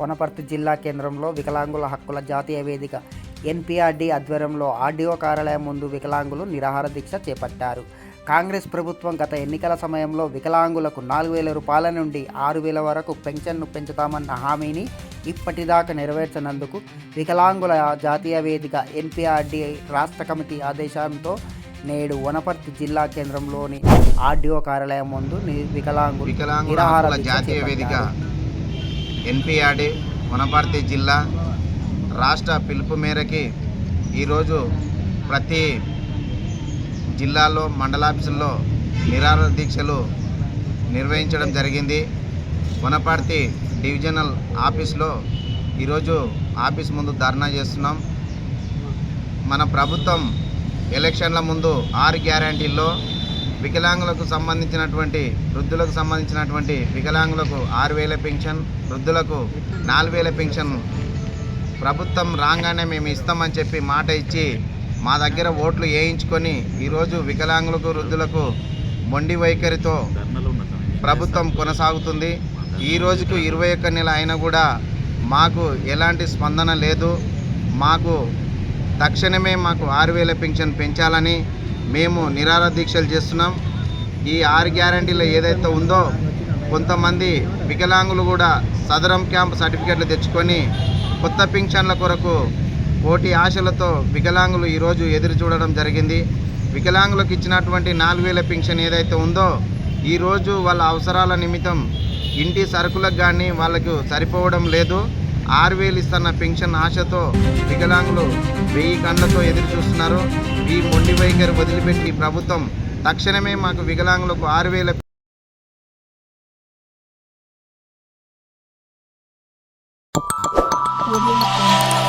వనపర్తి జిల్లా కేంద్రంలో వికలాంగుల హక్కుల జాతీయ వేదిక ఎన్పిఆర్డి ఆధ్వర్యంలో ఆర్డీఓ కార్యాలయం ముందు వికలాంగులు నిరాహార దీక్ష చేపట్టారు కాంగ్రెస్ ప్రభుత్వం గత ఎన్నికల సమయంలో వికలాంగులకు నాలుగు వేల రూపాయల నుండి ఆరు వేల వరకు పెన్షన్ను పెంచుతామన్న హామీని ఇప్పటిదాకా నెరవేర్చనందుకు వికలాంగుల జాతీయ వేదిక ఎన్పిఆర్డి రాష్ట్ర కమిటీ ఆదేశంతో నేడు వనపర్తి జిల్లా కేంద్రంలోని ఆర్డీఓ కార్యాలయం ముందు వికలాంగులు నిరాహార దీక్ష జాతీయ వేదిక. ఎన్పిఆర్డి వనపర్తి జిల్లా రాష్ట్ర పిలుపు మేరకి ఈరోజు ప్రతి జిల్లాలో మండలాఫీసుల్లో నిరాహార దీక్షలు నిర్వహించడం జరిగింది. వనపర్తి డివిజనల్ ఆఫీస్లో ఈరోజు ఆఫీస్ ముందు ధర్నా చేస్తున్నాం. మన ప్రభుత్వం ఎలక్షన్ల ముందు ఆరు గ్యారంటీల్లో వికలాంగులకు సంబంధించినటువంటి వృద్ధులకు సంబంధించినటువంటి వికలాంగులకు ఆరు వేల పెన్షన్ వృద్ధులకు నాలుగు వేల పెన్షన్ ప్రభుత్వం రాగానే మేము ఇస్తామని చెప్పి మాట ఇచ్చి మా దగ్గర ఓట్లు వేయించుకొని ఈరోజు వికలాంగులకు వృద్ధులకు మొండి వైఖరితో ప్రభుత్వం కొనసాగుతుంది. ఈ రోజుకు ఇరవై ఒక్క నెల అయినా కూడా మాకు ఎలాంటి స్పందన లేదు. మాకు తక్షణమే మాకు ఆరు వేల పెన్షన్ పెంచాలని మేము నిరార దీక్షలు చేస్తున్నాం. ఈ ఆరు గ్యారంటీలో ఏదైతే ఉందో కొంతమంది వికలాంగులు కూడా సదరం క్యాంప్ సర్టిఫికెట్లు తెచ్చుకొని కొత్త పింఛన్ల కొరకు కోటి ఆశలతో వికలాంగులు ఈరోజు ఎదురు చూడడం జరిగింది. వికలాంగులకు ఇచ్చినటువంటి నాలుగు వేల పింఛన్ ఏదైతే ఉందో ఈరోజు వాళ్ళ అవసరాల నిమిత్తం ఇంటి సరుకులకు కానీ వాళ్ళకు సరిపోవడం లేదు. ఆరు వేలు ఇస్తున్న పెన్షన్ ఆశతో వికలాంగులు వెయ్యి కండ్లతో ఎదురు చూస్తున్నారు. ఈ మొండి వైఖరి వదిలిపెట్టి ప్రభుత్వం తక్షణమే మాకు వికలాంగులకు ఆరు వేల Audio